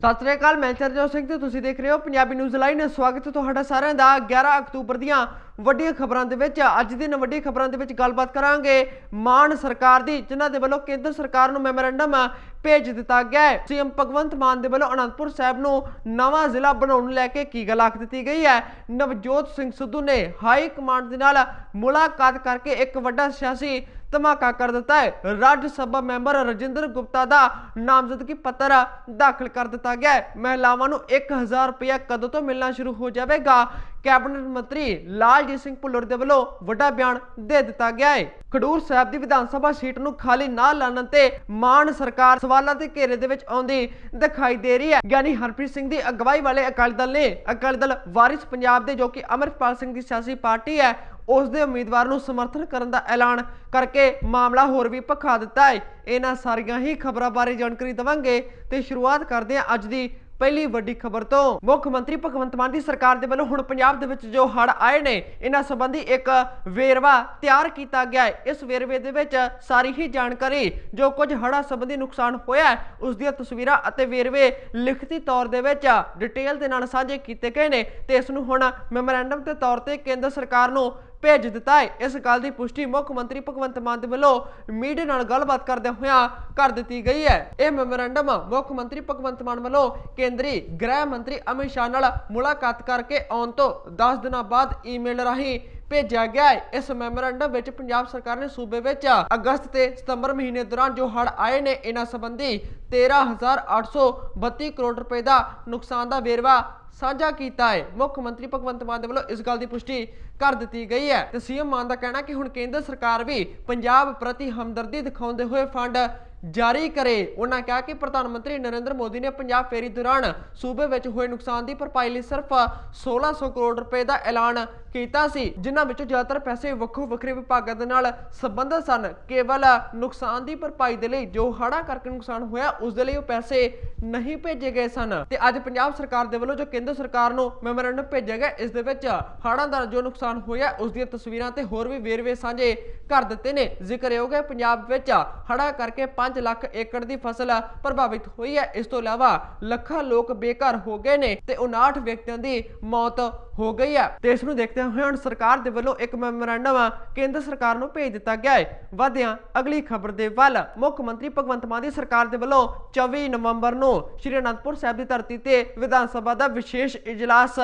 ਸਤਿ ਸ੍ਰੀ ਅਕਾਲ, ਮੈਂ ਚਰਜੋਤ ਸਿੰਘ ਤੇ ਤੁਸੀਂ ਦੇਖ ਰਹੇ ਹੋ ਪੰਜਾਬੀ ਨਿਊਜ਼ ਲਾਈਨ ਸਵਾਗਤ ਹੈ ਤੁਹਾਡਾ ਸਾਰਿਆਂ ਦਾ 11 ਅਕਤੂਬਰ ਦੀਆਂ ਵੱਡੀਆਂ ਖਬਰਾਂ ਦੇ ਵਿੱਚ। ਅੱਜ ਦੀਆਂ ਵੱਡੀ ਖਬਰਾਂ ਦੇ ਵਿੱਚ ਗੱਲਬਾਤ ਕਰਾਂਗੇ। ਮਾਨ ਸਰਕਾਰ ਦੀ, ਜਿਨ੍ਹਾਂ ਦੇ ਵੱਲੋਂ ਕੇਂਦਰ ਸਰਕਾਰ ਨੂੰ ਮੈਮੋਰੈਂਡਮ ਭੇਜ ਦਿੱਤਾ ਗਿਆ ਹੈ। ਸੀਐਮ ਭਗਵੰਤ ਮਾਨ ਦੇ ਵੱਲੋਂ ਅਨੰਦਪੁਰ ਸਾਹਿਬ ਨੂੰ ਨਵਾਂ ਜ਼ਿਲ੍ਹਾ ਬਣਾਉਣ ਨੂੰ ਲੈ ਕੇ ਕੀ ਗੱਲ ਆਖ ਦਿੱਤੀ ਗਈ ਹੈ? ਨਵਜੋਤ ਸਿੰਘ ਸਿੱਧੂ ਨੇ ਹਾਈ ਕਮਾਂਡ ਦੇ ਨਾਲ ਮੁਲਾਕਾਤ ਕਰਕੇ ਇੱਕ ਵੱਡਾ ਸਿਆਸੀ ਧਮਾਕਾ ਕਰ ਦਿੱਤਾ ਹੈ। ਰਾਜ ਸਭਾ ਮੈਂਬਰ ਰਜਿੰਦਰ ਗੁਪਤਾ ਦਾ ਨਾਮਜ਼ਦਗੀ ਪੱਤਰ ਦਾਖਲ ਕਰ ਦਿੱਤਾ ਗਿਆ ਹੈ। ਮਹਿਲਾਵਾਂ ਨੂੰ 1000 ਰੁਪਏ ਕਦੋਂ ਤੋਂ ਮਿਲਣਾ ਸ਼ੁਰੂ ਹੋ ਜਾਵੇਗਾ? ਕੈਬਨਿਟ ਮੰਤਰੀ ਲਾਲਜੀਤ ਸਿੰਘ ਭੁੱਲਰ ਦੇ ਵੱਲੋਂ ਵੱਡਾ ਬਿਆਨ ਦੇ ਦਿੱਤਾ ਗਿਆ ਹੈ। ਖਡੂਰ ਸਾਹਿਬ ਦੀ ਵਿਧਾਨ ਸਭਾ ਸੀਟ ਨੂੰ ਖਾਲੀ ਨਾ ਲਾਣਨ ਤੇ ਮਾਨ ਸਰਕਾਰ ਸਵਾਲਾਂ ਦੇ ਘੇਰੇ ਦੇ ਵਿੱਚ ਆਉਂਦੀ ਦਿਖਾਈ ਦੇ ਰਹੀ ਹੈ। ਗਿਆਨੀ ਹਰਪ੍ਰੀਤ ਸਿੰਘ ਦੀ ਅਗਵਾਈ ਵਾਲੇ ਅਕਾਲੀ ਦਲ ਨੇ ਅਕਾਲੀ ਦਲ ਵਾਰਿਸ ਪੰਜਾਬ ਦੇ ਜੋ ਕਿ ਅਮਰਪਾਲ ਸਿੰਘ ਦੀ ਸਿਆਸੀ ਪਾਰਟੀ ਹੈ ਉਸ ਦੇ ਉਮੀਦਵਾਰ ਨੂੰ ਸਮਰਥਨ ਕਰਨ ਦਾ ਐਲਾਨ ਕਰਕੇ ਮਾਮਲਾ ਹੋਰ ਵੀ ਭਖਾ ਦਿੱਤਾ ਹੈ। ਇਹਨਾਂ ਸਾਰੀਆਂ ਹੀ ਖਬਰਾਂ ਬਾਰੇ ਜਾਣਕਾਰੀ ਦਵਾਂਗੇ ਤੇ ਸ਼ੁਰੂਆਤ ਕਰਦੇ ਹਾਂ ਅੱਜ ਦੀ ਪਹਿਲੀ ਵੱਡੀ ਖਬਰ ਤੋਂ। ਮੁੱਖ ਮੰਤਰੀ ਭਗਵੰਤ ਮਾਨ ਦੀ ਸਰਕਾਰ ਦੇ ਵੱਲੋਂ ਹੁਣ ਪੰਜਾਬ ਦੇ ਵਿੱਚ ਜੋ ਹੜ੍ਹ ਆਏ ਨੇ, ਇਹਨਾਂ ਸੰਬੰਧੀ ਇੱਕ ਵੇਰਵਾ ਤਿਆਰ ਕੀਤਾ ਗਿਆ ਹੈ। ਇਸ ਵੇਰਵੇ ਦੇ ਵਿੱਚ ਸਾਰੀ ਹੀ ਜਾਣਕਾਰੀ, ਜੋ ਕੁਝ ਹੜ੍ਹਾਂ ਸੰਬੰਧੀ ਨੁਕਸਾਨ ਹੋਇਆ ਉਸ ਦੀਆਂ ਤਸਵੀਰਾਂ ਅਤੇ ਵੇਰਵੇ ਲਿਖਤੀ ਤੌਰ ਦੇ ਵਿੱਚ ਡਿਟੇਲ ਦੇ ਨਾਲ ਸਾਂਝੇ ਕੀਤੇ ਗਏ ਨੇ ਤੇ ਇਸ ਨੂੰ ਹੁਣ ਮੈਮੋਰੈਂਡਮ ਦੇ ਤੌਰ ਤੇ ਕੇਂਦਰ ਸਰਕਾਰ ਨੂੰ ਭੇਜ ਦਿੱਤਾ ਹੈ। ਇਸ ਗੱਲ ਦੀ ਪੁਸ਼ਟੀ ਮੁੱਖ ਮੰਤਰੀ ਭਗਵੰਤ ਮਾਨ ਦੇ ਵੱਲੋਂ ਮੀਡੀਆ ਨਾਲ ਗੱਲਬਾਤ ਕਰਦੇ ਹੋਇਆਂ ਕਰ ਦਿੱਤੀ ਗਈ ਹੈ। ਇਹ ਮੈਮੋਰੈਂਡਮ ਮੁੱਖ ਮੰਤਰੀ ਭਗਵੰਤ ਮਾਨ ਵੱਲੋਂ ਕੇਂਦਰੀ ਗ੍ਰਹਿ ਮੰਤਰੀ ਅਮਿਤ ਸ਼ਾਹ ਨਾਲ ਮੁਲਾਕਾਤ ਕਰਕੇ ਆਉਣ ਤੋਂ 10 ਦਿਨਾਂ ਬਾਅਦ ਈਮੇਲ ਰਾਹੀਂ ਭੇਜਿਆ ਗਿਆ ਹੈ। ਇਸ ਮੈਮੋਰੈਂਡਮ ਵਿੱਚ ਪੰਜਾਬ ਸਰਕਾਰ ਨੇ ਸੂਬੇ ਵਿੱਚ ਅਗਸਤ ਤੇ ਸਤੰਬਰ ਮਹੀਨੇ ਦੌਰਾਨ ਜੋ ਹੜ੍ਹ ਆਏ ਨੇ, ਇਹਨਾਂ ਸੰਬੰਧੀ 13832 ਕਰੋੜ ਰੁਪਏ ਦਾ ਨੁਕਸਾਨ ਦਾ ਵੇਰਵਾ ਸਾਂਝਾ ਕੀਤਾ ਹੈ। ਮੁੱਖ ਮੰਤਰੀ ਭਗਵੰਤ ਮਾਨ ਦੇ ਵੱਲੋਂ ਇਸ ਗੱਲ ਦੀ ਪੁਸ਼ਟੀ ਕਰ ਦਿੱਤੀ ਗਈ ਹੈ। ਤੇ ਸੀਐਮ ਮਾਨ ਦਾ ਕਹਿਣਾ ਕਿ ਹੁਣ ਕੇਂਦਰ ਸਰਕਾਰ ਵੀ ਪੰਜਾਬ ਪ੍ਰਤੀ ਹਮਦਰਦੀ ਦਿਖਾਉਂਦੇ ਹੋਏ ਫੰਡ ਜਾਰੀ ਕਰੇ। ਉਹਨਾਂ ਕਿਹਾ ਕਿ ਪ੍ਰਧਾਨ ਮੰਤਰੀ ਨਰਿੰਦਰ ਮੋਦੀ ਨੇ ਪੰਜਾਬ ਫੇਰੀ ਦੌਰਾਨ ਸੂਬੇ ਵਿੱਚ ਹੋਏ ਨੁਕਸਾਨ ਦੀ ਭਰਪਾਈ ਲਈ ਸਿਰਫ 1600 ਕਰੋੜ ਰੁਪਏ ਦਾ ਐਲਾਨ ਕੀਤਾ ਸੀ, ਜਿਨ੍ਹਾਂ ਵਿੱਚੋਂ ਜ਼ਿਆਦਾਤਰ ਪੈਸੇ ਵੱਖੋ ਵੱਖਰੇ ਵਿਭਾਗਾਂ ਦੇ ਨਾਲ ਸੰਬੰਧਿਤ ਸਨ। ਕੇਵਲ ਨੁਕਸਾਨ ਦੀ ਭਰਪਾਈ ਦੇ ਲਈ ਜੋ ਹੜ੍ਹਾਂ ਕਰਕੇ ਨੁਕਸਾਨ ਹੋਇਆ, ਉਸ ਦੇ ਲਈ ਉਹ ਪੈਸੇ ਨਹੀਂ ਭੇਜੇ ਗਏ ਸਨ। ਤੇ ਅੱਜ ਪੰਜਾਬ ਸਰਕਾਰ ਦੇ ਵੱਲੋਂ ਜੋ ਕੇਂਦਰ ਸਰਕਾਰ ਨੂੰ ਮੈਮੋਰੈਂਡਮ ਭੇਜਿਆ ਗਿਆ। ਇਸ ਦੇ ਵਿੱਚ ਹੜ੍ਹਾਂ ਦਾ ਜੋ ਨੁਕਸਾਨ ਹੋਇਆ, ਉਸ ਦੀਆਂ ਤਸਵੀਰਾਂ ਤੇ ਹੋਰ ਵੀ ਵੇਰਵੇ ਸਾਂਝੇ ਕਰ ਦਿੱਤੇ ਨੇ। ਜ਼ਿਕਰਯੋਗ ਹੈ ਪੰਜਾਬ ਵਿੱਚ ਹੜ੍ਹਾਂ ਕਰਕੇ 5 ਲੱਖ ਏਕੜ ਦੀ ਫਸਲ ਪ੍ਰਭਾਵਿਤ ਹੋਈ ਹੈ। ਇਸ ਤੋਂ ਇਲਾਵਾ ਲੱਖਾਂ ਲੋਕ ਬੇਘਰ ਹੋ ਗਏ ਨੇ ਤੇ 59 ਵਿਅਕਤੀਆਂ ਦੀ ਮੌਤ ਹੋ ਗਈ ਹੈ। ਤੇ ਇਸ ਨੂੰ ਦੇਖਦੇ ਹੋਏ ਹੁਣ ਸਰਕਾਰ ਦੇ ਵੱਲੋਂ ਇੱਕ ਮੈਮੋਰੈਂਡਮ ਕੇਂਦਰ ਸਰਕਾਰ ਨੂੰ ਭੇਜ ਦਿੱਤਾ ਗਿਆ ਹੈ। ਵਧਿਆਂ ਅਗਲੀ ਖਬਰ ਦੇ ਵੱਲ ਮੁੱਖ ਮੰਤਰੀ ਭਗਵੰਤ ਮਾਨ ਦੀ ਸਰਕਾਰ ਦੇ ਵੱਲੋਂ 24 ਨਵੰਬਰ ਨੂੰ ਸ਼੍ਰੀ ਅਨੰਦਪੁਰ ਸਾਹਿਬ ਦੀ ਧਰਤੀ ਤੇ ਵਿਧਾਨ ਸਭਾ ਦਾ ਵਿਸ਼ੇਸ਼ ਇਜਲਾਸ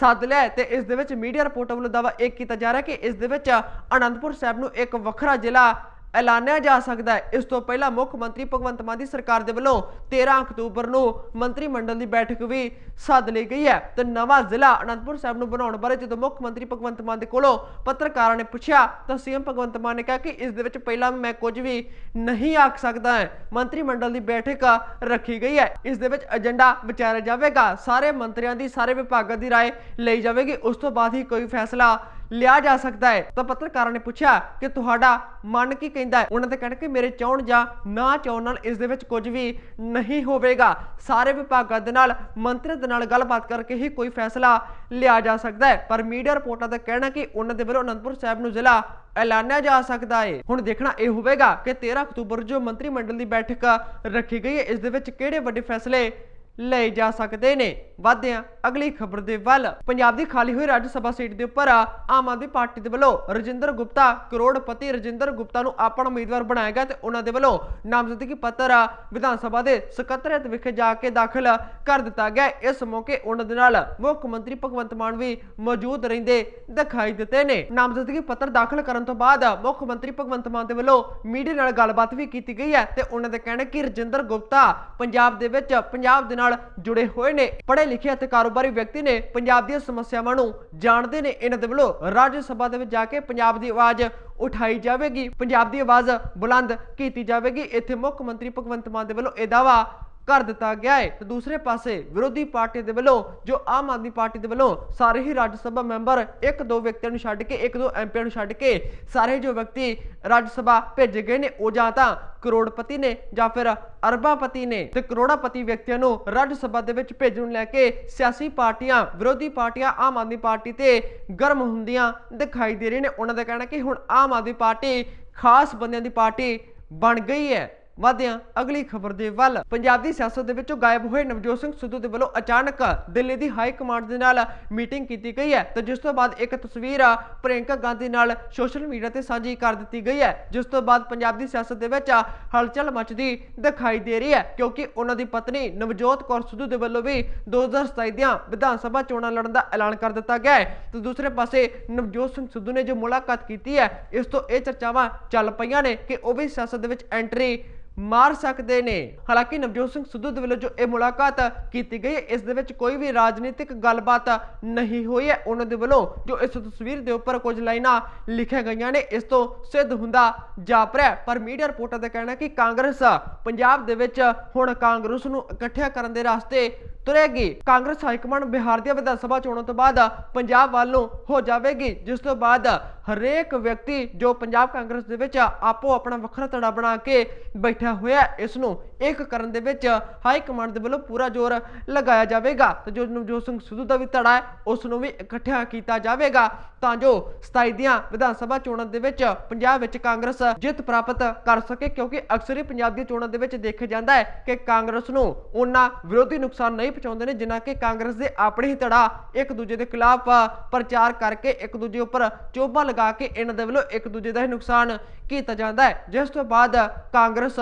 ਸੱਦ ਲਿਆ ਤੇ ਇਸ ਦੇ ਵਿੱਚ ਮੀਡੀਆ ਰਿਪੋਰਟਾਂ ਵੱਲੋਂ ਦਾਅਵਾ ਇਹ ਕੀਤਾ ਜਾ ਰਿਹਾ ਕਿ ਇਸ ਦੇ ਵਿੱਚ ਅਨੰਦਪੁਰ ਸਾਹਿਬ ਨੂੰ ਇੱਕ ਵੱਖਰਾ ਜ਼ਿਲ੍ਹਾ ਐਲਾਨਿਆ ਜਾ ਸਕਦਾ ਹੈ ਇਸ ਤੋਂ ਪਹਿਲਾਂ ਮੁੱਖ ਮੰਤਰੀ ਭਗਵੰਤ ਮਾਨ ਦੀ ਸਰਕਾਰ ਦੇ ਵੱਲੋਂ 13 ਅਕਤੂਬਰ ਨੂੰ ਮੰਤਰੀ ਮੰਡਲ ਦੀ ਬੈਠਕ ਵੀ ਸੱਦ ਲਈ ਗਈ ਹੈ ਤੇ ਨਵਾਂ ਜ਼ਿਲ੍ਹਾ ਅਨੰਦਪੁਰ ਸਾਹਿਬ ਨੂੰ ਬਣਾਉਣ ਬਾਰੇ ਜਦੋਂ ਮੁੱਖ ਮੰਤਰੀ ਭਗਵੰਤ ਮਾਨ ਦੇ ਕੋਲੋਂ ਪੱਤਰਕਾਰਾਂ ਨੇ ਪੁੱਛਿਆ ਤਾਂ ਸੀਐਮ ਭਗਵੰਤ ਮਾਨ ਨੇ ਕਿਹਾ ਕਿ ਇਸ ਦੇ ਵਿੱਚ ਪਹਿਲਾਂ ਮੈਂ ਕੁਝ ਵੀ ਨਹੀਂ ਆਖ ਸਕਦਾ ਹੈ ਮੰਤਰੀ ਮੰਡਲ ਦੀ ਬੈਠਕ ਰੱਖੀ ਗਈ ਹੈ ਇਸ ਦੇ ਵਿੱਚ ਏਜੰਡਾ ਵਿਚਾਰਿਆ ਜਾਵੇਗਾ ਸਾਰੇ ਮੰਤਰੀਆਂ ਦੀ ਸਾਰੇ ਵਿਭਾਗਾਂ ਦੀ رائے ਲਈ ਜਾਵੇਗੀ ਉਸ ਤੋਂ ਬਾਅਦ ਹੀ ਕੋਈ ਫੈਸਲਾ ਲਿਆ ਜਾ ਸਕਦਾ ਹੈ। ਤਾਂ ਪੱਤਰਕਾਰਾਂ ਨੇ ਪੁੱਛਿਆ ਕਿ ਤੁਹਾਡਾ ਮਨ ਕੀ ਕਹਿੰਦਾ ਹੈ? ਉਹਨਾਂ ਤੇ ਕਹਿਣ ਕਿ ਮੇਰੇ ਚਾਹਣ ਜਾਂ ਨਾ ਚਾਹਣ ਨਾਲ ਇਸ ਦੇ ਵਿੱਚ ਕੁਝ ਵੀ ਨਹੀਂ ਹੋਵੇਗਾ। ਸਾਰੇ ਵਿਭਾਗਾਂ ਦੇ ਨਾਲ ਮੰਤਰੀ ਦੇ ਨਾਲ ਗੱਲਬਾਤ ਕਰਕੇ ਹੀ ਕੋਈ ਫੈਸਲਾ ਲਿਆ ਜਾ ਸਕਦਾ ਹੈ। ਪਰ ਮੀਡੀਆ ਰਿਪੋਰਟਾਂ ਦਾ ਕਹਿਣਾ ਕਿ ਉਹਨਾਂ ਦੇ ਵੱਲੋਂ ਅਨੰਦਪੁਰ ਸਾਹਿਬ ਨੂੰ ਜ਼ਿਲ੍ਹਾ ਐਲਾਨਿਆ ਜਾ ਸਕਦਾ ਹੈ। ਹੁਣ ਦੇਖਣਾ ਇਹ ਹੋਵੇਗਾ ਕਿ 13 ਅਕਤੂਬਰ ਜੋ ਮੰਤਰੀ ਮੰਡਲ ਦੀ ਬੈਠਕ ਰੱਖੀ ਗਈ ਹੈ, ਇਸ ਦੇ ਵਿੱਚ ਕਿਹੜੇ ਵੱਡੇ ਫੈਸਲੇ ਲਏ ਜਾ ਸਕਦੇ ਨੇ। ਵਧਦੇ ਹਾਂ ਅਗਲੀ ਖਬਰ ਦੇ ਵੱਲ। ਪੰਜਾਬ ਦੀ ਖਾਲੀ ਹੋਈ ਰਾਜ ਸਭਾ ਸੀਟ ਦੇ ਉੱਪਰ ਆਮ ਆਦਮੀ ਪਾਰਟੀ ਦੇ ਵੱਲੋਂ ਰਜਿੰਦਰ ਗੁਪਤਾ, ਕਰੋੜਪਤੀ ਰਜਿੰਦਰ ਗੁਪਤਾ ਨੂੰ ਆਪਣਾ ਉਮੀਦਵਾਰ ਬਣਾਇਆ ਗਿਆ ਤੇ ਉਹਨਾਂ ਦੇ ਵੱਲੋਂ ਨਾਮਜ਼ਦਗੀ ਪੱਤਰ ਵਿਧਾਨ ਸਭਾ ਦੇ ਸਕੱਤਰੇਤ ਵਿਖੇ ਜਾ ਕੇ ਦਾਖਲ ਕਰ ਦਿੱਤਾ ਗਿਆ। ਇਸ ਮੌਕੇ ਉਹਨਾਂ ਦੇ ਨਾਲ ਮੁੱਖ ਮੰਤਰੀ ਭਗਵੰਤ ਮਾਨ ਵੀ ਮੌਜੂਦ ਰਹਿੰਦੇ ਦਿਖਾਈ ਦਿੱਤੇ ਨੇ। ਨਾਮਜ਼ਦਗੀ ਪੱਤਰ ਦਾਖਲ ਕਰਨ ਤੋਂ ਬਾਅਦ ਮੁੱਖ ਮੰਤਰੀ ਭਗਵੰਤ ਮਾਨ ਦੇ ਵੱਲੋਂ ਮੀਡੀਆ ਨਾਲ ਗੱਲਬਾਤ ਵੀ ਕੀਤੀ ਗਈ ਹੈ ਤੇ ਉਹਨਾਂ ਦੇ ਕਹਿਣਾ ਕਿ ਰਜਿੰਦਰ ਗੁਪਤਾ ਪੰਜਾਬ ਦੇ ਵਿੱਚ ਪੰਜਾਬ ਦੇ ਨਾਲ ਜੁੜੇ ਹੋਏ ਨੇ। ਪੜ੍ਹੇ ਲਿਖੇ ਅਤੇ ਕਾਰੋਬਾਰੀ ਵਿਅਕਤੀ ਨੇ ਪੰਜਾਬ ਦੀਆਂ ਸਮੱਸਿਆਵਾਂ ਨੂੰ ਜਾਣਦੇ ਨੇ। ਇਹਨਾਂ ਦੇ ਵੱਲੋਂ ਰਾਜ ਸਭਾ ਦੇ ਵਿੱਚ ਜਾ ਕੇ ਪੰਜਾਬ ਦੀ ਆਵਾਜ਼ ਉਠਾਈ ਜਾਵੇਗੀ। ਪੰਜਾਬ ਦੀ ਆਵਾਜ਼ ਬੁਲੰਦ ਕੀਤੀ ਜਾਵੇਗੀ। ਇੱਥੇ ਮੁੱਖ ਮੰਤਰੀ ਭਗਵੰਤ ਮਾਨ ਦੇ ਵੱਲੋਂ ਇਹ ਦਾਵਾ ਕਰ ਦਿੱਤਾ ਗਿਆ ਹੈ। ਤੇ ਦੂਸਰੇ ਪਾਸੇ ਵਿਰੋਧੀ ਪਾਰਟੀ ਦੇ ਵੱਲੋਂ, ਜੋ ਆਮ ਆਦਮੀ ਪਾਰਟੀ ਦੇ ਵੱਲੋਂ ਸਾਰੇ ਹੀ ਰਾਜ ਸਭਾ ਮੈਂਬਰ ਇੱਕ ਦੋ ਵਿਅਕਤੀਆਂ ਨੂੰ ਛੱਡ ਕੇ, ਇੱਕ ਦੋ ਐਮਪੀਆਂ ਨੂੰ ਛੱਡ ਕੇ ਸਾਰੇ ਜੋ ਵਿਅਕਤੀ ਰਾਜ ਸਭਾ ਭੇਜੇ ਗਏ ਨੇ, ਉਹ ਜਾਂ ਤਾਂ ਕਰੋੜਪਤੀ ਨੇ ਜਾਂ ਫਿਰ ਅਰਬਾਪਤੀ ਨੇ। ਤੇ ਕਰੋੜਾਪਤੀ ਵਿਅਕਤੀਆਂ ਨੂੰ ਰਾਜ ਸਭਾ ਦੇ ਵਿੱਚ ਭੇਜਣ ਨੂੰ ਲੈ ਕੇ ਸਿਆਸੀ ਪਾਰਟੀਆਂ, ਵਿਰੋਧੀ ਪਾਰਟੀਆਂ, ਆਮ ਆਦਮੀ ਪਾਰਟੀ ਤੇ ਗਰਮ ਹੁੰਦੀਆਂ ਦਿਖਾਈ ਦੇ ਰਹੀਆਂ ਨੇ। ਉਹਨਾਂ ਦਾ ਕਹਿਣਾ ਕਿ ਹੁਣ ਆਮ ਆਦਮੀ ਪਾਰਟੀ ਖਾਸ ਬੰਦਿਆਂ ਦੀ ਪਾਰਟੀ ਬਣ ਗਈ ਹੈ। ਵਾਦਿਆਂ ਅਗਲੀ ਖਬਰ ਦੇ ਵੱਲ, ਪੰਜਾਬ ਦੀ ਸਿਆਸਤ ਦੇ ਵਿੱਚੋਂ ਗਾਇਬ ਹੋਏ ਨਵਜੋਤ ਸਿੰਘ ਸਿੱਧੂ ਦੇ ਵੱਲੋਂ ਅਚਾਨਕ ਦਿੱਲੀ ਦੀ ਹਾਈ ਕਮਾਂਡ ਦੇ ਨਾਲ ਮੀਟਿੰਗ ਕੀਤੀ ਗਈ ਹੈ ਤੇ ਜਿਸ ਤੋਂ ਬਾਅਦ ਇੱਕ ਤਸਵੀਰ ਆ ਗਾਂਧੀ ਨਾਲ ਸੋਸ਼ਲ ਮੀਡੀਆ ਤੇ ਸਾਂਝੀ ਕਰ ਦਿੱਤੀ ਗਈ ਹੈ, ਜਿਸ ਤੋਂ ਬਾਅਦ ਪੰਜਾਬ ਦੀ ਸਿਆਸਤ ਦੇ ਵਿੱਚ ਹਲਚਲ ਮਚਦੀ ਦਿਖਾਈ ਦੇ ਰਹੀ ਹੈ, ਕਿਉਂਕਿ ਉਹਨਾਂ ਦੀ ਪਤਨੀ ਨਵਜੋਤ ਕੌਰ ਸਿੱਧੂ ਦੇ ਵੱਲੋਂ ਵੀ 2027 ਦੀਆਂ ਵਿਧਾਨ ਸਭਾ ਚੋਣਾਂ ਲੜਨ ਦਾ ਐਲਾਨ ਕਰ ਦਿੱਤਾ ਗਿਆ ਹੈ। ਤੇ ਦੂਸਰੇ ਪਾਸੇ ਨਵਜੋਤ ਸਿੰਘ ਸਿੱਧੂ ਨੇ ਜੋ ਮੁਲਾਕਾਤ ਕੀਤੀ ਹੈ, ਇਸ ਤੋਂ ਇਹ ਚਰਚਾਵਾਂ ਚੱਲ ਪਈਆਂ ਨੇ ਕਿ ਉਹ ਵੀ ਸਿਆਸਤ ਦੇ ਵਿੱਚ ਐਂਟਰੀ ਮਾਰ ਸਕਦੇ ਨੇ। ਹਾਲਾਂਕਿ ਨਵਜੋਤ ਸਿੰਘ ਸਿੱਧੂ ਦੇ ਵੱਲੋਂ ਜੋ ਇਹ ਮੁਲਾਕਾਤ ਕੀਤੀ ਗਈ ਹੈ, ਇਸ ਦੇ ਵਿੱਚ ਕੋਈ ਵੀ ਰਾਜਨੀਤਿਕ ਗੱਲਬਾਤ ਨਹੀਂ ਹੋਈ ਹੈ। ਉਹਨਾਂ ਦੇ ਵੱਲੋਂ ਜੋ ਇਸ ਤਸਵੀਰ ਦੇ ਉੱਪਰ ਕੁਝ ਲਾਈਨਾਂ ਲਿਖੀਆਂ ਗਈਆਂ ਨੇ, ਇਸ ਤੋਂ ਸਿੱਧ ਹੁੰਦਾ ਜਾਪ ਰਿਹਾ ਪਰ ਮੀਡੀਆ ਰਿਪੋਰਟਾਂ ਦਾ ਕਹਿਣਾ ਕਿ ਕਾਂਗਰਸ ਪੰਜਾਬ ਦੇ ਵਿੱਚ ਹੁਣ ਕਾਂਗਰਸ ਨੂੰ ਇਕੱਠਿਆ ਕਰਨ ਦੇ ਰਸਤੇ ਤੁਰੇਗੀ। ਕਾਂਗਰਸ ਹਾਈਕਮਾਂਡ ਬਿਹਾਰ ਦੀਆਂ ਵਿਧਾਨ ਸਭਾ ਚੋਣਾਂ ਤੋਂ ਬਾਅਦ ਪੰਜਾਬ ਵੱਲੋਂ ਹੋ ਜਾਵੇਗੀ। ਜਿਸ ਤੋਂ ਬਾਅਦ ਹਰੇਕ ਵਿਅਕਤੀ ਜੋ ਪੰਜਾਬ ਕਾਂਗਰਸ ਦੇ ਵਿੱਚ ਆਪੋ ਆਪਣਾ ਵੱਖਰਾ ਧੜਾ ਬਣਾ ਕੇ ਬੈਠਾ ਹੋਇਆ ਇਸ ਨੂੰ ਇੱਕ ਕਰਨ ਦੇ ਵਿੱਚ ਹਾਈ ਕਮਾਂਡ ਦੇ ਵੱਲੋਂ ਪੂਰਾ ਜ਼ੋਰ ਲਗਾਇਆ ਜਾਵੇਗਾ। ਤੇ ਜੋ ਨਵਜੋਤ ਸਿੰਘ ਸਿੱਧੂ ਦਾ ਵੀ ਧੜਾ ਹੈ, ਉਸ ਨੂੰ ਵੀ ਇਕੱਠਿਆ ਕੀਤਾ ਜਾਵੇਗਾ। ਤਾਂ ਜੋ 27 ਦੀਆਂ ਵਿਧਾਨ ਸਭਾ ਚੋਣਾਂ ਦੇ ਵਿੱਚ ਪੰਜਾਬ ਵਿੱਚ ਕਾਂਗਰਸ ਜਿੱਤ ਪ੍ਰਾਪਤ ਕਰ ਸਕੇ, ਕਿਉਂਕਿ ਅਕਸਰ ਹੀ ਪੰਜਾਬ ਦੀਆਂ ਚੋਣਾਂ ਦੇ ਵਿੱਚ ਦੇਖਿਆ ਜਾਂਦਾ ਹੈ ਕਿ ਕਾਂਗਰਸ ਨੂੰ ਉਹਨਾਂ ਵਿਰੋਧੀ ਨੁਕਸਾਨ ਨਹੀਂ ਪਹੁੰਚਾਉਂਦੇ ਨੇ, ਜਿਨ੍ਹਾਂ ਕਿ ਕਾਂਗਰਸ ਦੇ ਆਪਣੇ ਹੀ ਧੜਾ ਇੱਕ ਦੂਜੇ ਦੇ ਖਿਲਾਫ ਪ੍ਰਚਾਰ ਕਰਕੇ ਇੱਕ ਦੂਜੇ ਉੱਪਰ ਚੋਭਾ ਲਗਾ ਕੇ ਇਹਨਾਂ ਦੇ ਵੱਲੋਂ ਇੱਕ ਦੂਜੇ ਦਾ ਹੀ ਨੁਕਸਾਨ ਕੀਤਾ ਜਾਂਦਾ ਹੈ। ਜਿਸ ਤੋਂ ਬਾਅਦ ਕਾਂਗਰਸ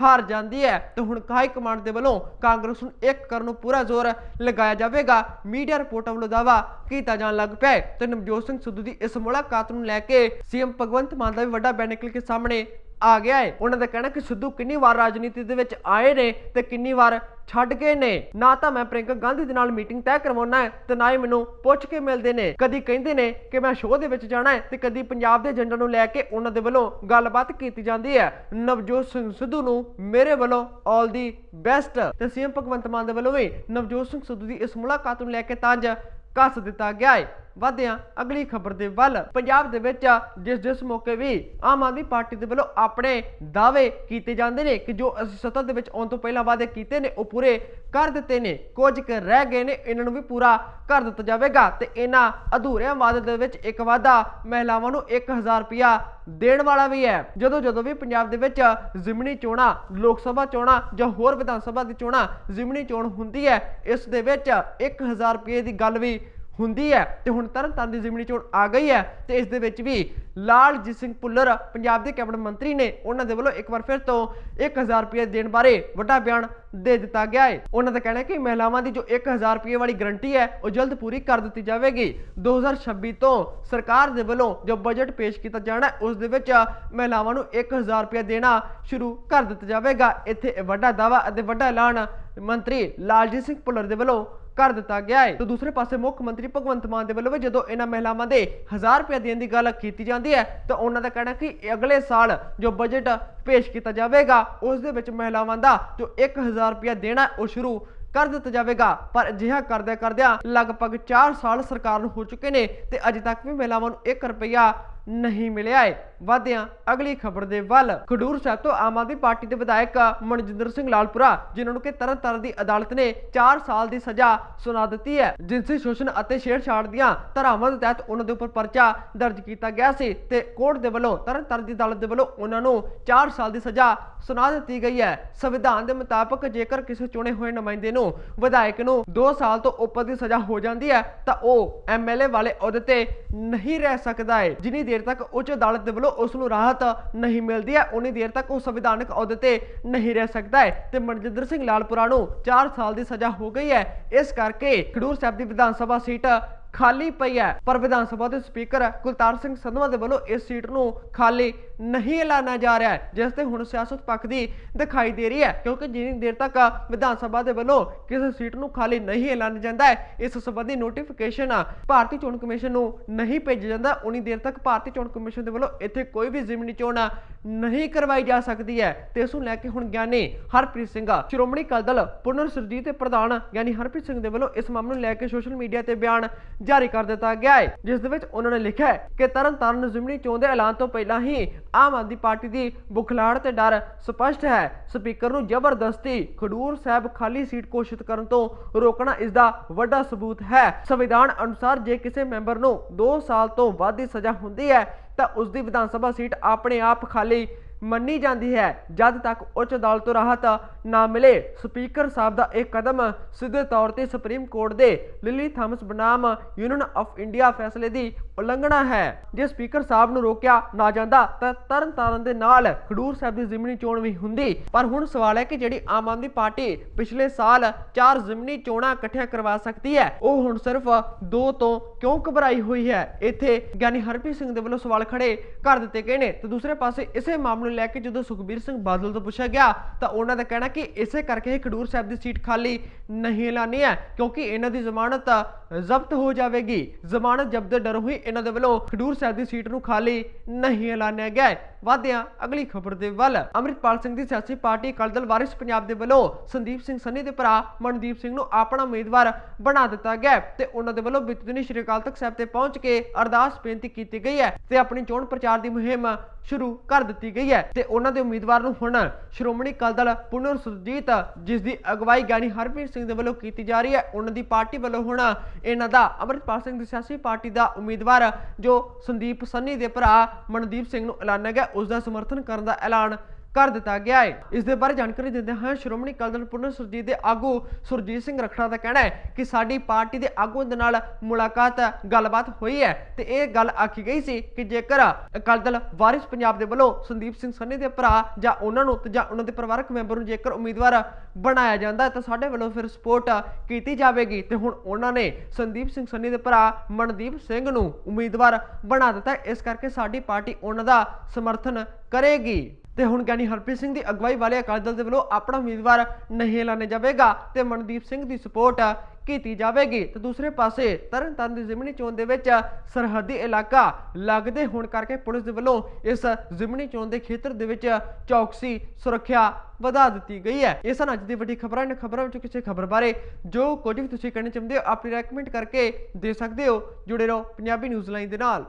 ਹਾਰ ਜਾਂਦੀ ਹੈ ਤੇ ਹੁਣ ਹਾਈ ਕਮਾਂਡ ਦੇ ਵੱਲੋਂ ਕਾਂਗਰਸ ਨੂੰ ਇੱਕ ਕਰਨ ਨੂੰ ਪੂਰਾ ਜ਼ੋਰ ਲਗਾਇਆ ਜਾਵੇਗਾ। ਮੀਡੀਆ ਰਿਪੋਰਟਾਂ ਵੱਲੋਂ ਦਾਵਾ ਕੀਤਾ ਜਾਣ ਲੱਗ ਪਿਆ ਤੇ ਨਵਜੋਤ ਸਿੰਘ ਸਿੱਧੂ ਦੀ ਇਸ ਮੁਲਾਕਾਤ ਨੂੰ ਲੈ ਕੇ ਸੀਐਮ ਭਗਵੰਤ ਮਾਨ ਦਾ ਵੀ ਵੱਡਾ ਬਿਆਨ ਨਿਕਲ ਕੇ ਸਾਹਮਣੇ ਆ ਗਿਆ ਹੈ ਉਹਨਾਂ ਦਾ ਕਹਿਣਾ ਕਿ ਸਿੱਧੂ ਕਿੰਨੀ ਵਾਰ ਰਾਜਨੀਤੀ ਦੇ ਵਿੱਚ ਆਏ ਨੇ ਤੇ ਕਿੰਨੀ ਵਾਰ ਛੱਡ ਗਏ ਨੇ। ਨਾ ਤਾਂ ਮੈਂ ਪ੍ਰਿੰਕਾ ਗਾਂਧੀ ਦੇ ਨਾਲ ਮੀਟਿੰਗ ਤੈਅ ਕਰਵਾਉਣਾ ਹੈ ਤੇ ਨਾ ਹੀ ਮੈਨੂੰ ਪੁੱਛ ਕੇ ਮਿਲਦੇ ਨੇ। ਕਦੀ ਕਹਿੰਦੇ ਨੇ ਕਿ ਮੈਂ ਸ਼ੋਅ ਦੇ ਵਿੱਚ ਜਾਣਾ ਹੈ ਤੇ ਕਦੀ ਪੰਜਾਬ ਦੇ ਏਜੰਡਾ ਨੂੰ ਲੈ ਕੇ ਉਹਨਾਂ ਦੇ ਵੱਲੋਂ ਗੱਲਬਾਤ ਕੀਤੀ ਜਾਂਦੀ ਹੈ ਨਵਜੋਤ ਸਿੰਘ ਸਿੱਧੂ ਨੂੰ ਮੇਰੇ ਵੱਲੋਂ ਆਲ ਦੀ ਬੈਸਟ ਤੇ ਸੀਐਮ ਭਗਵੰਤ ਮਾਨ ਦੇ ਵੱਲੋਂ ਵੀ ਨਵਜੋਤ ਸਿੰਘ ਸਿੱਧੂ ਦੀ ਇਸ ਮੁਲਾਕਾਤ ਨੂੰ ਲੈ ਕੇ ਤੰਜ ਕੱਸ ਦਿੱਤਾ ਗਿਆ ਹੈ ਵਧਿਆਂ ਅਗਲੀ ਖਬਰ ਦੇ ਵੱਲ। ਪੰਜਾਬ ਦੇ ਵਿੱਚ ਜਿਸ ਜਿਸ ਮੌਕੇ ਵੀ ਆਮ ਆਦਮੀ ਪਾਰਟੀ ਦੇ ਵੱਲੋਂ ਆਪਣੇ ਦਾਅਵੇ ਕੀਤੇ ਜਾਂਦੇ ਨੇ ਕਿ ਜੋ ਅਸੀਂ ਸੱਤਾ ਦੇ ਵਿੱਚ ਆਉਣ ਤੋਂ ਪਹਿਲਾਂ ਵਾਅਦੇ ਕੀਤੇ ਨੇ, ਉਹ ਪੂਰੇ ਕਰ ਦਿੱਤੇ ਨੇ। ਕੁਝ ਕੁ ਰਹਿ ਗਏ ਨੇ, ਇਹਨਾਂ ਨੂੰ ਵੀ ਪੂਰਾ ਕਰ ਦਿੱਤਾ ਜਾਵੇਗਾ। ਤੇ ਇਹਨਾਂ ਅਧੂਰਿਆਂ ਵਾਅਦੇ ਦੇ ਵਿੱਚ ਇੱਕ ਵਾਅਦਾ ਮਹਿਲਾਵਾਂ ਨੂੰ 1000 ਰੁਪਿਆ ਦੇਣ ਵਾਲਾ ਵੀ ਹੈ। ਜਦੋਂ ਜਦੋਂ ਵੀ ਪੰਜਾਬ ਦੇ ਵਿੱਚ ਜ਼ਿਮਨੀ ਚੋਣਾਂ, ਲੋਕ ਸਭਾ ਚੋਣਾਂ ਜਾਂ ਹੋਰ ਵਿਧਾਨ ਸਭਾ ਦੀ ਚੋਣਾਂ ਜ਼ਿਮਨੀ ਚੋਣ ਹੁੰਦੀ ਹੈ, ਇਸ ਦੇ ਵਿੱਚ 1000 ਰੁਪਏ ਦੀ ਗੱਲ ਵੀ ਹੁੰਦੀ ਹੈ ਤੇ ਹੁਣ ਤਰਨਤਾਰਨ ਦੀ ਜ਼ਿਮਨੀ ਚੋਣ ਆ ਗਈ ਹੈ ਤੇ ਇਸ ਦੇ ਵਿੱਚ ਵੀ ਲਾਲਜੀਤ ਸਿੰਘ ਭੁੱਲਰ ਪੰਜਾਬ ਦੇ ਕੈਬਨਿਟ ਮੰਤਰੀ ਨੇ ਉਹਨਾਂ ਦੇ ਵੱਲੋਂ ਇੱਕ ਵਾਰ ਫਿਰ ਤੋਂ 1000 ਰੁਪਏ ਦੇਣ ਬਾਰੇ ਵੱਡਾ ਬਿਆਨ ਦੇ ਦਿੱਤਾ ਗਿਆ ਹੈ। ਉਹਨਾਂ ਦਾ ਕਹਿਣਾ ਹੈ ਕਿ ਮਹਿਲਾਵਾਂ ਦੀ ਜੋ 1000 ਰੁਪਏ ਵਾਲੀ ਗਰੰਟੀ ਹੈ ਉਹ ਜਲਦ ਪੂਰੀ ਕਰ ਦਿੱਤੀ ਜਾਵੇਗੀ। 2026 ਤੋਂ ਸਰਕਾਰ ਦੇ ਵੱਲੋਂ ਜੋ ਬਜਟ ਪੇਸ਼ ਕੀਤਾ ਜਾਣਾ ਹੈ, ਉਸ ਦੇ ਵਿੱਚ ਮਹਿਲਾਵਾਂ ਨੂੰ 1000 ਰੁਪਏ ਦੇਣਾ ਸ਼ੁਰੂ ਕਰ ਦਿੱਤਾ ਜਾਵੇਗਾ। ਇੱਥੇ ਇਹ ਵੱਡਾ ਦਾਅਵਾ ਅਤੇ ਵੱਡਾ ਐਲਾਨ ਮੰਤਰੀ ਲਾਲਜੀਤ ਸਿੰਘ ਭੁੱਲਰ ਦੇ ਵੱਲੋਂ ਕਰ ਦਿੱਤਾ ਗਿਆ ਹੈ। ਤੇ ਦੂਸਰੇ ਪਾਸੇ ਮੁੱਖ ਮੰਤਰੀ ਭਗਵੰਤ ਮਾਨ ਦੇ ਵੱਲੋਂ ਵੀ ਜਦੋਂ ਇਹਨਾਂ ਮਹਿਲਾਵਾਂ ਦੇ 1000 ਰੁਪਏ ਦੇਣ ਦੀ ਗੱਲ ਕੀਤੀ ਜਾਂਦੀ ਹੈ, ਤਾਂ ਉਹਨਾਂ ਦਾ ਕਹਿਣਾ ਕਿ ਅਗਲੇ ਸਾਲ ਜੋ ਬਜਟ ਪੇਸ਼ ਕੀਤਾ ਜਾਵੇਗਾ, ਉਸ ਦੇ ਵਿੱਚ ਮਹਿਲਾਵਾਂ ਦਾ ਜੋ 1000 ਰੁਪਏ ਦੇਣਾ ਉਹ ਸ਼ੁਰੂ ਕਰ ਦਿੱਤਾ ਜਾਵੇਗਾ। ਪਰ ਅਜਿਹਾ ਕਰਦਿਆਂ ਕਰਦਿਆਂ ਲਗਭਗ 4 ਸਾਲ ਸਰਕਾਰ ਨੂੰ ਹੋ ਚੁੱਕੇ ਨੇ ਤੇ ਅਜੇ ਤੱਕ ਵੀ ਮਹਿਲਾਵਾਂ ਨੂੰ 1 ਰੁਪਿਆ ਨਹੀਂ ਮਿਲਿਆ ਹੈ ਵਾਦਿਆਂ ਅਗਲੀ ਖਬਰ ਦੇ ਵੱਲ। ਖਡੂਰ ਸਾਹਿਬ ਤੋਂ ਆਮ ਆਦਮੀ ਪਾਰਟੀ ਦੇ ਵਿਧਾਇਕ ਮਨਜਿੰਦਰ ਸਿੰਘ ਲਾਲਪੁਰਾ, ਜਿਨ੍ਹਾਂ ਨੂੰ ਕਿ ਤਰਨਤਾਰਨ ਦੀ ਅਦਾਲਤ ਨੇ 4 ਸਾਲ ਦੀ ਸਜ਼ਾ ਸੁਣਾ ਦਿੱਤੀ ਹੈ। ਜਿਨਸੀ ਸ਼ੋਸ਼ਣ ਅਤੇ ਛੇੜਛਾੜ ਦੀਆਂ ਧਾਰਾਵਾਂ ਦੇ ਤਹਿਤ ਉਹਨਾਂ ਦੇ ਉੱਪਰ ਪਰਚਾ ਦਰਜ ਕੀਤਾ ਗਿਆ ਸੀ ਤੇ ਕੋਰਟ ਦੇ ਵੱਲੋਂ, ਤਰਨਤਾਰਨ ਦੀ ਅਦਾਲਤ ਦੇ ਵੱਲੋਂ ਉਹਨਾਂ ਨੂੰ 4 ਸਾਲ ਦੀ ਸਜ਼ਾ ਸੁਣਾ ਦਿੱਤੀ ਗਈ ਹੈ। ਸੰਵਿਧਾਨ ਦੇ ਮੁਤਾਬਕ ਜੇਕਰ ਕਿਸੇ ਚੁਣੇ ਹੋਏ ਨੁਮਾਇੰਦੇ ਨੂੰ ਵਿਧਾਇਕ ਨੂੰ 2 ਸਾਲ ਤੋਂ ਉੱਪਰ ਦੀ ਸਜ਼ਾ ਹੋ ਜਾਂਦੀ ਹੈ, ਤਾਂ ਉਹ ਐਮਐਲਏ ਵਾਲੇ ਅਹੁਦੇ ਤੇ ਨਹੀਂ ਰਹਿ ਸਕਦਾ ਹੈ ਜਿੰਨੀ ਦੇਰ ਤੱਕ ਉੱਚ ਅਦਾਲਤ ਦੇ ਵੱਲੋਂ ਉਸ ਨੂੰ ਰਾਹਤ ਨਹੀਂ ਮਿਲਦੀ ਹੈ। ਉਨੀ ਦੇਰ ਤੱਕ ਉਹ ਸੰਵਿਧਾਨਕ ਅਹੁਦੇ ਤੇ ਨਹੀਂ ਰਹਿ ਸਕਦਾ ਹੈ ਤੇ ਮਨਜਿੰਦਰ ਸਿੰਘ ਲਾਲਪੁਰਾ ਨੂੰ 4 ਸਾਲ ਦੀ ਸਜ਼ਾ ਹੋ ਗਈ ਹੈ। ਇਸ ਕਰਕੇ ਖਡੂਰ ਸਾਹਿਬ ਦੀ ਵਿਧਾਨ ਸਭਾ ਸੀਟ ਖਾਲੀ ਪਈ ਹੈ। ਪਰ ਵਿਧਾਨ ਸਭਾ ਦੇ ਸਪੀਕਰ ਕੁਲਤਾਰ ਸਿੰਘ ਸੰਧਵਾ ਦੇ ਵੱਲੋਂ ਇਸ ਸੀਟ ਨੂੰ ਖਾਲੀ ਨਹੀਂ ਐਲਾਨਿਆ ਜਾ ਰਿਹਾ ਹੈ, ਜਿਸ ਤੇ ਹੁਣ ਸਿਆਸਤ ਪੱਖ ਦੀ ਦਿਖਾਈ ਦੇ ਰਹੀ ਹੈ, ਕਿਉਂਕਿ ਜਿੰਨੀ ਦੇਰ ਤੱਕ ਵਿਧਾਨ ਸਭਾ ਦੇ ਵੱਲੋਂ ਕਿਸੇ ਸੀਟ ਨੂੰ ਖਾਲੀ ਨਹੀਂ ਐਲਾਨਿਆ ਜਾਂਦਾ ਹੈ, ਇਸ ਸੰਬੰਧੀ ਨੋਟੀਫਿਕੇਸ਼ਨ ਭਾਰਤੀ ਚੋਣ ਕਮਿਸ਼ਨ ਨੂੰ ਨਹੀਂ ਭੇਜਿਆ ਜਾਂਦਾ। ਉਨੀ ਦੇਰ ਤੱਕ ਭਾਰਤੀ ਚੋਣ ਕਮਿਸ਼ਨ ਦੇ ਵੱਲੋਂ ਇੱਥੇ ਕੋਈ ਵੀ ਜ਼ਿਮਨੀ ਚੋਣ ਨਹੀਂ ਕਰਵਾਈ ਜਾ ਸਕਦੀ ਹੈ। ਤੇ ਇਸ ਨੂੰ ਲੈ ਕੇ ਹੁਣ ਗਿਆਨੀ ਹਰਪ੍ਰੀਤ ਸਿੰਘ, ਸ਼੍ਰੋਮਣੀ ਅਕਾਲੀ ਦਲ ਪੁਨਰ ਸੁਰਜੀਤ ਦੇ ਪ੍ਰਧਾਨ ਗਿਆਨੀ ਹਰਪ੍ਰੀਤ ਸਿੰਘ ਦੇ ਵੱਲੋਂ ਇਸ ਮਾਮਲੇ ਨੂੰ ਲੈ ਕੇ ਸੋਸ਼ਲ ਮੀਡੀਆ ਤੇ ਬਿਆਨ ਜਾਰੀ ਕਰ ਦਿੱਤਾ ਗਿਆ ਹੈ। ਜਿਸ ਦੇ ਵਿੱਚ ਉਹਨਾਂ ਨੇ ਲਿਖਿਆ ਹੈ ਕਿ ਤਰਨਤਾਰਨ ਜ਼ਿਮਨੀ ਚੋਣ ਦੇ ਐਲਾਨ ਤੋਂ ਪਹਿਲਾਂ ਹੀ ਆਮ ਆਦਮੀ ਪਾਰਟੀ ਦੀ ਬੁਖਲਾੜ ਤੇ ਡਰ ਸਪਸ਼ਟ ਹੈ। ਸਪੀਕਰ ਨੂੰ ਜ਼ਬਰਦਸਤੀ ਖਡੂਰ ਸਾਹਿਬ ਖਾਲੀ ਸੀਟ ਘੋਸ਼ਿਤ ਕਰਨ ਤੋਂ ਰੋਕਣਾ ਇਸ ਦਾ ਵੱਡਾ ਸਬੂਤ ਹੈ। ਸੰਵਿਧਾਨ ਅਨੁਸਾਰ ਜੇ ਕਿਸੇ ਮੈਂਬਰ ਨੂੰ 2 ਸਾਲ ਤੋਂ ਵੱਧ ਦੀ ਸਜ਼ਾ ਹੁੰਦੀ ਹੈ, ਤਾਂ ਉਸ ਦੀ ਵਿਧਾਨ ਸਭਾ ਸੀਟ ਆਪਣੇ ਆਪ ਖਾਲੀ ਮੰਨੀ ਜਾਂਦੀ ਹੈ। ਜਦ ਤੱਕ ਉੱਚ ਅਦਾਲਤ ਤੋਂ ਰਾਹਤ ਨਾ ਮਿਲੇ, ਸਪੀਕਰ ਸਾਹਿਬ ਦਾ ਇਹ ਕਦਮ ਸਿੱਧੇ ਤੌਰ ਤੇ ਸੁਪਰੀਮ ਕੋਰਟ ਦੇ ਲਿਲੀ ਥਾਮਸ ਬਨਾਮ ਯੂਨੀਅਨ ਆਫ ਇੰਡੀਆ ਫੈਸਲੇ ਦੀ ਉਲੰਘਣਾ ਹੈ। ਜੇ ਸਪੀਕਰ ਸਾਹਿਬ ਨੂੰ ਰੋਕਿਆ ਨਾ ਜਾਂਦਾ, ਤਾਂ ਤਰਨ ਦੇ ਨਾਲ ਖਡੂਰ ਸਾਹਿਬ ਦੀ ਜ਼ਿਮਨੀ ਚੋਣ ਵੀ ਹੁੰਦੀ। ਪਰ ਹੁਣ ਸਵਾਲ ਹੈ ਕਿ ਜਿਹੜੀ ਆਮ ਆਦਮੀ ਪਾਰਟੀ ਪਿਛਲੇ ਸਾਲ ਚਾਰ ਜ਼ਿਮਨੀ ਚੋਣਾਂ ਇਕੱਠੀਆਂ ਕਰਵਾ ਸਕਦੀ ਹੈ, ਉਹ ਹੁਣ ਸਿਰਫ ਦੋ ਤੋਂ ਕਿਉਂ ਘਬਰਾਈ ਹੋਈ ਹੈ? ਇੱਥੇ ਗਿਆਨੀ ਹਰਪ੍ਰੀਤ ਸਿੰਘ ਦੇ ਵੱਲੋਂ ਸਵਾਲ ਖੜੇ ਕਰ ਦਿੱਤੇ ਗਏ ਨੇ। ਤੇ ਦੂਸਰੇ ਪਾਸੇ ਇਸੇ ਮਾਮਲੇ ਨੂੰ ਲੈ ਕੇ ਜਦੋਂ ਸੁਖਬੀਰ ਸਿੰਘ ਬਾਦਲ ਤੋਂ ਪੁੱਛਿਆ ਗਿਆ, ਤਾਂ ਉਹਨਾਂ ਦਾ ਕਹਿਣਾ ਕਿ ਇਸੇ ਕਰਕੇ ਖਡੂਰ ਸਾਹਿਬ ਦੀ ਸੀਟ ਖਾਲੀ ਨਹੀਂ ਐਲਾਨੀ ਹੈ, ਕਿਉਂਕਿ ਇਹਨਾਂ ਦੀ ਜ਼ਮਾਨਤ ਜ਼ਬਤ ਹੋ ਜਾਵੇਗੀ। ਜ਼ਮਾਨਤ ਜ਼ਬਤ ਦੇ ਡਰ ਹੋਈ ਇਹਨਾਂ ਦੇ ਵੱਲੋਂ ਖਡੂਰ ਸਾਹਿਬ ਦੀ ਸੀਟ ਨੂੰ ਖਾਲੀ ਨਹੀਂ ਐਲਾਨਿਆ ਗਿਆ ਹੈ। ਅਗਲੀ ਖਬਰ ਦੇ ਵੱਲ। ਅੰਮ੍ਰਿਤਪਾਲ ਸਿੰਘ ਦੀ ਸਿਆਸੀ ਪਾਰਟੀ ਅਕਾਲੀ ਦਲ ਵਾਰਿਸ ਪੰਜਾਬ ਦੇ ਵੱਲੋਂ ਸੰਦੀਪ ਸਿੰਘ ਸੰਨੀ ਦੇ ਭਰਾ ਮਨਦੀਪ ਸਿੰਘ ਨੂੰ ਆਪਣਾ ਉਮੀਦਵਾਰ ਬਣਾ ਦਿੱਤਾ ਗਿਆ ਤੇ ਉਹਨਾਂ ਦੇ ਵੱਲੋਂ ਬੀਤੇ ਦਿਨੀ ਸ਼੍ਰੀ ਅਕਾਲ ਤਖਤ ਸਾਹਿਬ ਤੇ ਪਹੁੰਚ ਕੇ ਅਰਦਾਸ ਬੇਨਤੀ ਕੀਤੀ ਗਈ ਹੈ ਤੇ ਆਪਣੀ ਚੋਣ ਪ੍ਰਚਾਰ ਦੀ ਮੁਹਿੰਮ ਸ਼ੁਰੂ ਕਰ ਦਿੱਤੀ ਗਈ ਹੈ ਤੇ ਉਹਨਾਂ ਦੇ ਉਮੀਦਵਾਰ ਨੂੰ ਹੁਣ ਸ਼੍ਰੋਮਣੀ ਅਕਾਲੀ ਦਲ ਪੁਨਰ ਸੁਰਜੀਤ ਜਿਸ ਦੀ ਅਗਵਾਈ ਗਿਆਨੀ ਹਰਪ੍ਰੀਤ ਸਿੰਘ ਦੇ ਵੱਲੋਂ ਕੀਤੀ ਜਾ ਰਹੀ ਹੈ, ਉਹਨਾਂ ਦੀ ਪਾਰਟੀ ਵੱਲੋਂ ਹੁਣ ਇਹਨਾਂ ਦਾ ਅੰਮ੍ਰਿਤਪਾਲ ਸਿੰਘ ਦੀ ਸਿਆਸੀ ਪਾਰਟੀ ਦਾ ਉਮੀਦਵਾਰ ਜੋ ਸੰਦੀਪ ਸੰਨੀ ਦੇ ਭਰਾ ਮਨਦੀਪ ਸਿੰਘ ਨੂੰ ਐਲਾਨਿਆ ਗਿਆ ਉਸ ਦਾ ਸਮਰਥਨ ਕਰਨ ਦਾ ਐਲਾਨ ਕਰ ਦਿੱਤਾ ਗਿਆ ਹੈ। ਇਸ ਦੇ ਬਾਰੇ ਜਾਣਕਾਰੀ ਦਿੰਦੇ ਹਾਂ ਸ਼੍ਰੋਮਣੀ ਅਕਾਲੀ ਦਲ ਪੁਨਰ ਸੁਰਜੀਤ ਦੇ ਆਗੂ ਸੁਰਜੀਤ ਸਿੰਘ ਰਖੜਾ ਦਾ ਕਹਿਣਾ ਹੈ ਕਿ ਸਾਡੀ ਪਾਰਟੀ ਦੇ ਆਗੂਆਂ ਦੇ ਨਾਲ ਮੁਲਾਕਾਤ, ਗੱਲਬਾਤ ਹੋਈ ਹੈ ਤੇ ਇਹ ਗੱਲ ਆਖੀ ਗਈ ਸੀ ਕਿ ਜੇਕਰ ਅਕਾਲੀ ਦਲ ਵਾਰਿਸ ਪੰਜਾਬ ਦੇ ਵੱਲੋਂ ਸੰਦੀਪ ਸਿੰਘ ਸੰਨੀ ਦੇ ਭਰਾ ਜਾਂ ਉਹਨਾਂ ਨੂੰ ਜਾਂ ਉਹਨਾਂ ਦੇ ਪਰਿਵਾਰਕ ਮੈਂਬਰ ਨੂੰ ਜੇਕਰ ਉਮੀਦਵਾਰ ਬਣਾਇਆ ਜਾਂਦਾ ਤਾਂ ਸਾਡੇ ਵੱਲੋਂ ਫਿਰ ਸਪੋਰਟ ਕੀਤੀ ਜਾਵੇਗੀ ਤੇ ਹੁਣ ਉਹਨਾਂ ਨੇ ਸੰਦੀਪ ਸਿੰਘ ਸੰਨੀ ਦੇ ਭਰਾ ਮਨਦੀਪ ਸਿੰਘ ਨੂੰ ਉਮੀਦਵਾਰ ਬਣਾ ਦਿੱਤਾ। ਇਸ ਕਰਕੇ ਸਾਡੀ ਪਾਰਟੀ ਉਹਨਾਂ ਦਾ ਸਮਰਥਨ ਕਰੇਗੀ। ਤੇ ਹੁਣ ਗਿਆਨੀ ਹਰਪ੍ਰੀਤ ਸਿੰਘ ਦੀ ਅਗਵਾਈ ਵਾਲੇ ਅਕਾਲੀ ਦਲ ਦੇ ਵੱਲੋਂ ਆਪਣਾ ਉਮੀਦਵਾਰ ਨਹੀਂ ਐਲਾਨਿਆ ਜਾਵੇਗਾ ਤੇ ਮਨਦੀਪ ਸਿੰਘ ਦੀ ਸਪੋਰਟ ਕੀਤੀ ਜਾਵੇਗੀ। ਤੇ ਦੂਸਰੇ ਪਾਸੇ ਤਰਨਤਾਰਨ ਦੀ ਜ਼ਿਮਨੀ ਚੋਣ ਦੇ ਵਿੱਚ ਸਰਹੱਦੀ ਇਲਾਕਾ ਲੱਗਦੇ ਹੋਣ ਕਰਕੇ ਪੁਲਿਸ ਦੇ ਵੱਲੋਂ ਇਸ ਜ਼ਿਮਨੀ ਚੋਣ ਦੇ ਖੇਤਰ ਦੇ ਵਿੱਚ ਚੌਕਸੀ, ਸੁਰੱਖਿਆ ਵਧਾ ਦਿੱਤੀ ਗਈ ਹੈ। ਇਹ ਸਨ ਅੱਜ ਦੀ ਵੱਡੀ ਖਬਰਾਂ। ਨੇ ਖਬਰਾਂ ਵਿੱਚ ਕਿਸੇ ਖਬਰ ਬਾਰੇ ਜੋ ਕੁਝ ਵੀ ਤੁਸੀਂ ਕਹਿਣਾ ਚਾਹੁੰਦੇ ਹੋ, ਆਪਣੀ ਰეკਮੈਂਡ ਕਰਕੇ ਦੇ ਸਕਦੇ ਹੋ। ਜੁੜੇ ਰਹੋ ਪੰਜਾਬੀ ਨਿਊਜ਼ ਲਾਈਨ ਦੇ ਨਾਲ।